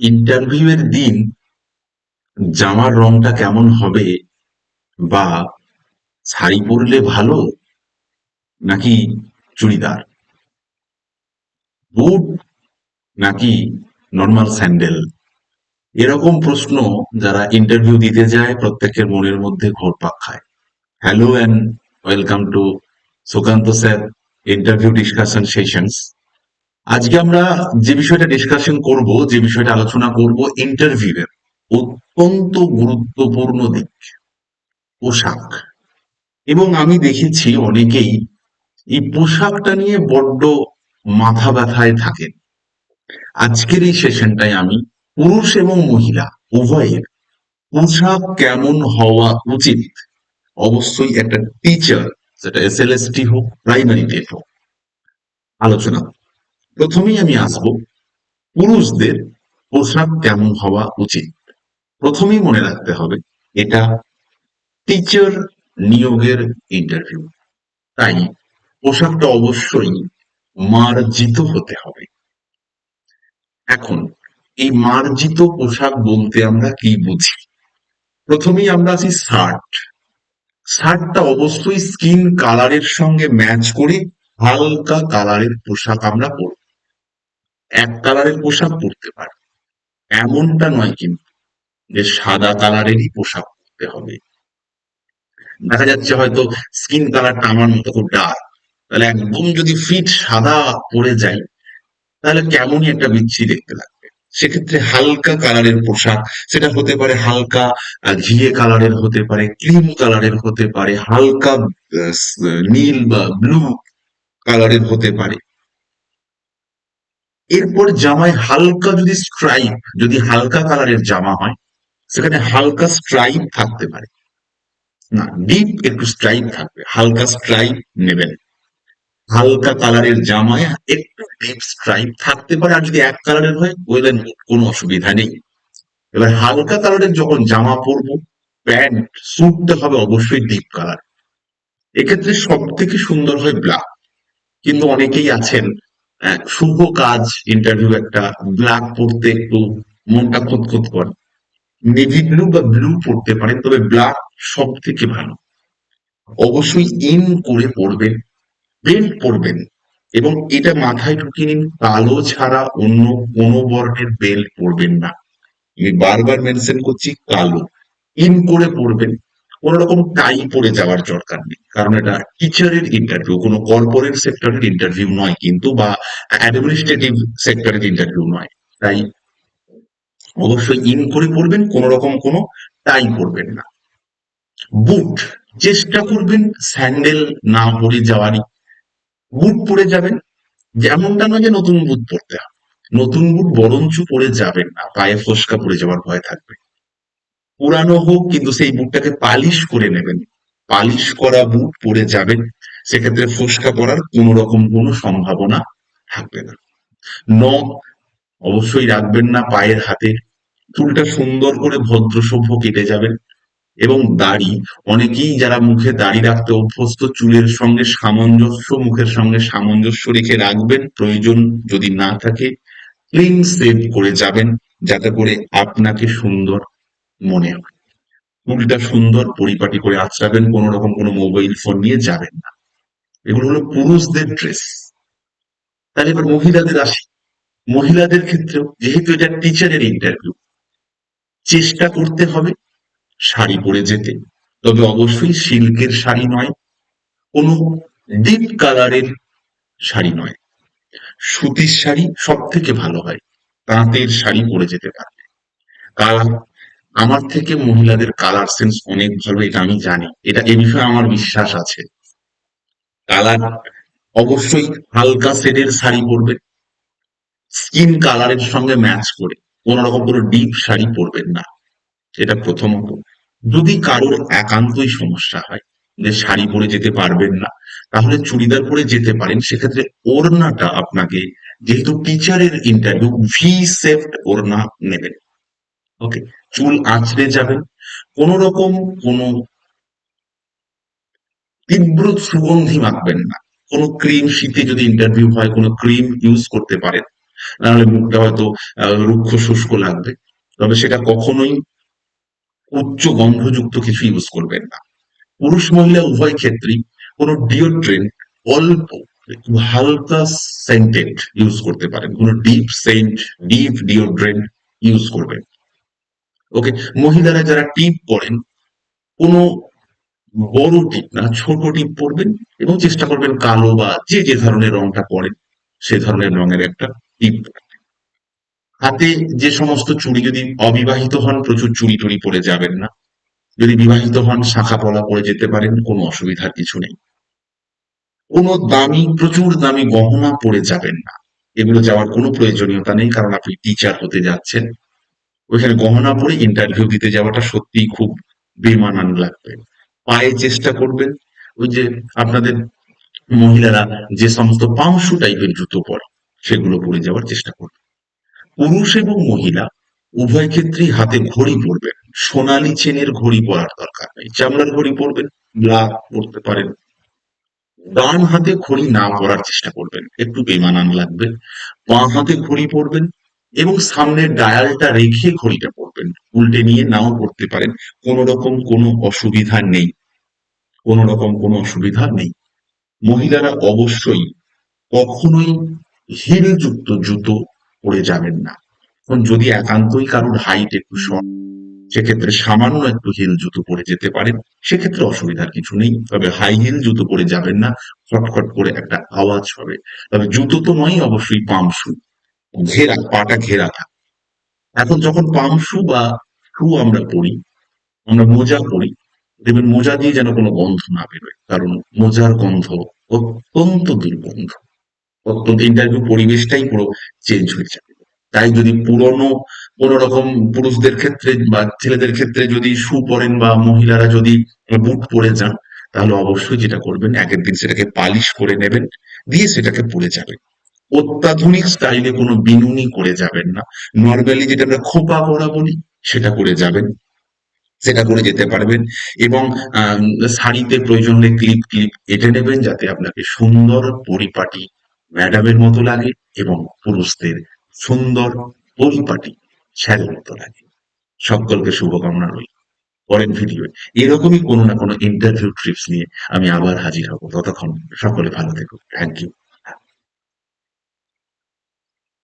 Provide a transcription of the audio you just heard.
ইন্টারভিউয়ের দিন জামার রংটা কেমন হবে বা শাড়ি পরলে ভালো নাকি চুড়িদার? বুট নাকি নর্মাল স্যান্ডেল এরকম প্রশ্ন যারা ইন্টারভিউ দিতে যায় প্রত্যেকের মনের মধ্যে ঘোরপাক খায়। Hello and welcome to Sukanta sir interview discussion sessions আজকে আমরা যে বিষয়টা ডিসকাশন করব, যে বিষয়টা আলোচনা করব ইন্টারভিউয়ের অত্যন্ত গুরুত্বপূর্ণ দিক, পোশাক। এবং আমি দেখেছি অনেকেই এই পোশাকটা নিয়ে বড্ড মাথা ব্যথায় থাকেন। আজকের এই সেশনটায় আমি পুরুষ এবং মহিলা, উভয়ের পোশাক কেমন হওয়া উচিত? অবশ্যই একটা টিচার সেটা এস এল এস টি হোক প্রাইমারি টেট হোক, আলোচনা প্রথমেই আমি আসব, পুরুষদের পোশাক কেমন হওয়া উচিত? প্রথমেই মনে রাখতে হবে, এটা টিচার নিয়োগের ইন্টারভিউ তাই পোশাকটা অবশ্যই মার্জিত হতে হবে। এখন, এই মার্জিত পোশাক বলতে আমরা কি বুঝি? প্রথমেই আমরা আছি শার্ট। শার্টটা অবশ্যই স্কিন কালারের সঙ্গে ম্যাচ করে হালকা কালারের পোশাক আমরা পরব। এক কালারের পোশাক পরতে পারে। এমনটা নয় কিন্তু যে সাদা কালারেরই পোশাক পরতে হবে। দেখা যাচ্ছে হয়তো স্কিন কালারটা আমার মতো খুব ডার্ক। তাহলে একদম যদি ফিট সাদা পরে যাই তাহলে কেমনই একটা বিচ্ছি দেখতে লাগবে। সেক্ষেত্রে হালকা কালারের পোশাক, সেটা হতে পারে হালকা ঘিয়ে কালারের হতে পারে, ক্রিম কালারের হতে পারে, হালকা নীল বা ব্লু কালারের হতে পারে। এরপর জামায় হালকা যদি স্ট্রাইপ যদি হালকা কালারের জামা হয়, সেখানে হালকা স্ট্রাইপ থাকতে পারে। না ডিপ একটু স্ট্রাইপ থাকবে, হালকা স্ট্রাইপ নেবেন। হালকা কালারের জামায় একটু ডিপ স্ট্রাইপ থাকতে পারে, আর যদি এক কালারের হয় ওয়েল কোনো অসুবিধা নেই। এবার হালকা কালারের যখন জামা পরবো, প্যান্ট, স্যুটটা হবে অবশ্যই ডিপ কালার এক্ষেত্রে সব থেকে সুন্দর হয় ব্ল্যাক কিন্তু অনেকেই আছেন শুভ কাজ ইন্টারভিউ একটা ব্ল্যাক পরতে একটু মনটা খুঁতখুত করে। নেভি ব্লু বা ব্লু পড়তে পারেন, তবে ব্ল্যাক সব থেকে ভালো। অবশ্যই ইন করে পড়বেন বেল্ট পরবেন এবং এটা মাথায় ঢুকিয়ে নিন, কালো ছাড়া অন্য কোনো বর্ণের বেল্ট পরবেন না। আমি বারবার মেনশন করছি, কালো। ইন করে পড়বেন কোন রকম টাই পরে যাওয়ার দরকার নেই। কারণ এটা টিচারের ইন্টারভিউ কোনো কর্পোরেট সেক্টরের ইন্টারভিউ নয় কিন্তু বা অ্যাডমিনিস্ট্রেটিভ সেক্টরের ইন্টারভিউ নয়। তাই অবশ্যই ইন করে পড়বেন কোন রকম কোনো টাই পরবেন না। বুট চেষ্টা করবেন স্যান্ডেল না পরে যাওয়ারই। বুট পরে যাবেন। যেমনটা নয় যে নতুন বুট পরতে হবে। নতুন বুট বরঞ্চ পরে যাবেন না। পায়ে ফসকা পড়ে যাওয়ার ভয় থাকবে। পুরানো হোক, কিন্তু সেই বুটটাকে পালিশ করে নেবেন। পালিশ করা বুট পরে যাবেন। সেক্ষেত্রে ফসকা পড়ার কোনো রকম কোনো সম্ভাবনা থাকবে না। নখ অবশ্যই রাখবেন না, পায়ের হাতে। চুলটা সুন্দর করে ভদ্র সভ্য কেটে যাবেন এবং দাড়ি, অনেকেই যারা মুখে দাড়ি রাখতে অভ্যস্ত, চুলের সঙ্গে সামঞ্জস্য, মুখের সঙ্গে সামঞ্জস্য রেখে রাখবেন। প্রয়োজন যদি না থাকে, ক্লিন সেভ করে যাবেন, যাতে করে আপনাকে সুন্দর মনে হয়। চুলটা সুন্দর, পরিপাটি করে আঁচড়াবেন কোনো রকম কোনো মোবাইল ফোন নিয়ে যাবেন না। এগুলো হলো পুরুষদের ড্রেস তাহলে এবার মহিলাদের আসি। মহিলাদের ক্ষেত্রেও, যেহেতু এটা টিচারের ইন্টারভিউ চেষ্টা করতে হবে শাড়ি পরে যেতে। তবে অবশ্যই সিল্কের শাড়ি নয়, কোনো ডিপ কালারের শাড়ি নয়। সুতির শাড়ি সব থেকে ভালো হয়, তাঁতের শাড়ি পরে যেতে পারবে কালার আমার থেকে মহিলাদের কালার সেন্স অনেক ভালো, এটা আমি জানি। এটা এ বিষয়ে আমার বিশ্বাস আছে। কালার অবশ্যই হালকা শেডের শাড়ি পরবে। স্কিন কালারের সঙ্গে ম্যাচ করে। কোন রকম কোনো ডিপ শাড়ি পরবেন না। এটা প্রথমত। যদি কারোর একান্তই সমস্যা হয়, যে শাড়ি পরে যেতে পারবেন না, তাহলে চুড়িদার পরে যেতে পারেন। সেক্ষেত্রে ওড়নাটা আপনাকে, যেহেতু টিচারের ইন্টারভিউ ভি সেফট ওড়না নেবেন। ওকে চুল আঁচড়ে যাবেন। কোন রকম কোনো তীব্র সুগন্ধি মাখবেন না। কোনো ক্রিম শীতে যদি ইন্টারভিউ হয়, কোনো ক্রিম ইউজ করতে পারেন। নাহলে মুখটা হয়তো রুক্ষ শুষ্ক লাগবে। তবে সেটা কখনোই উচ্চ গন্ধযুক্ত কিছু ইউজ করবেন না। পুরুষ মহিলা উভয় ক্ষেত্রেই কোনো ডিওড্রেন্ট অল্প হালকা সেন্টেড ইউজ করতে পারেন। কোনো deep scent deep deodorant use করবেন। ওকে মহিলারা যারা টিপ পরেন, কোনো বড় টিপ না, ছোট টিপ পরবেন এবং চেষ্টা করবেন কালো বা যে যে ধরনের রংটা পরেন, সে ধরনের রঙের একটা টিপ। হাতে যে সমস্ত চুড়ি যদি অবিবাহিত হন, প্রচুর চুড়ি টুড়ি পরে যাবেন না। যদি বিবাহিত হন, শাখা পলা পরে যেতে পারেন, কোনো অসুবিধার কিছু নেই। কোনো দামি, প্রচুর দামি গহনা পরে যাবেন না। এগুলো যাওয়ার কোনো প্রয়োজনীয়তা নেই, কারণ আপনি টিচার হতে যাচ্ছেন। ওইখানে গহনা পরে ইন্টারভিউ দিতে যাওয়াটা সত্যিই খুব বেমানান লাগবে। পায়ে চেষ্টা করবেন, ওই যে আপনাদের মহিলারা যে সমস্ত পাংশু টাইপের জুতো পরে, সেগুলো পরে যাওয়ার চেষ্টা করবেন। পুরুষ এবং মহিলা উভয় ক্ষেত্রেই হাতে ঘড়ি পরবেন, সোনালি চেনের ঘড়ি পরার দরকার নেই, চামড়ার ঘড়ি পরবেন, ব্ল্যাক পরতে পারেন। ডান হাতে ঘড়ি না পরার চেষ্টা করবেন, একটু বেমানান লাগবে, বাঁ হাতে ঘড়ি পরবেন এবং সামনের ডায়ালটা রেখে ঘড়িটা পড়বেন। উল্টে নিয়ে নাও পড়তে পারেন। কোনো রকম কোনো অসুবিধা নেই। কোনো রকম কোনো অসুবিধা নেই। মহিলারা অবশ্যই কখনোই হিলযুক্ত জুতো পরে যাবেন না। এখন যদি একান্তই কারোর হাইট একটু শর্ট সেক্ষেত্রে সামান্য একটু হিল জুতো পরে যেতে পারেন সেক্ষেত্রে অসুবিধার কিছু নেই। তবে হাই হিল জুতো পরে যাবেন না। খটখট করে একটা আওয়াজ হবে। তবে জুতো তো নয় অবশ্যই পাম শু ঘেরা, পাটা ঘেরা থাকে এখন যখন পাম শু বা শু আমরা পরি আমরা মোজা পরি দেখবেন মোজা দিয়ে যেন কোনো গন্ধ না বেরোয়, কারণ মোজার গন্ধ অত্যন্ত দুর্গন্ধ। অত্যন্ত ইন্টারভিউ পরিবেশটাই পুরো চেঞ্জ হয়ে যাবে। তাই যদি পুরনো কোন রকম পুরুষদের ক্ষেত্রে বা ছেলেদের ক্ষেত্রে যদি শু পরেন বা মহিলারা যদি বুট পরে যান, তাহলে অবশ্যই যেটা করবেন একের দিন সেটাকে পালিশ করে নেবেন, দিয়ে সেটাকে পরে যাবেন। অত্যাধুনিক স্টাইলে কোনো বিনুনি করে যাবেন না। নর্মালি যেটা আমরা খোপা করা বলি, সেটা করে যাবেন। সেটা করে যেতে পারবেন। এবং শাড়িতে প্রয়োজন হলে ক্লিপ ক্লিপ এঁটে নেবেন যাতে আপনাকে সুন্দর পরিপাটি ম্যাডামের মতো লাগে এবং পুরুষদের সুন্দর পরিপাটি স্যারের মতো লাগে। সকলকে শুভকামনা রইল। পরের ভিডিও এরকমই কোনো না কোনো ইন্টারভিউ ট্রিপস নিয়ে আমি আবার হাজির হব। ততক্ষণ সকলে ভালো থেকো। Thank you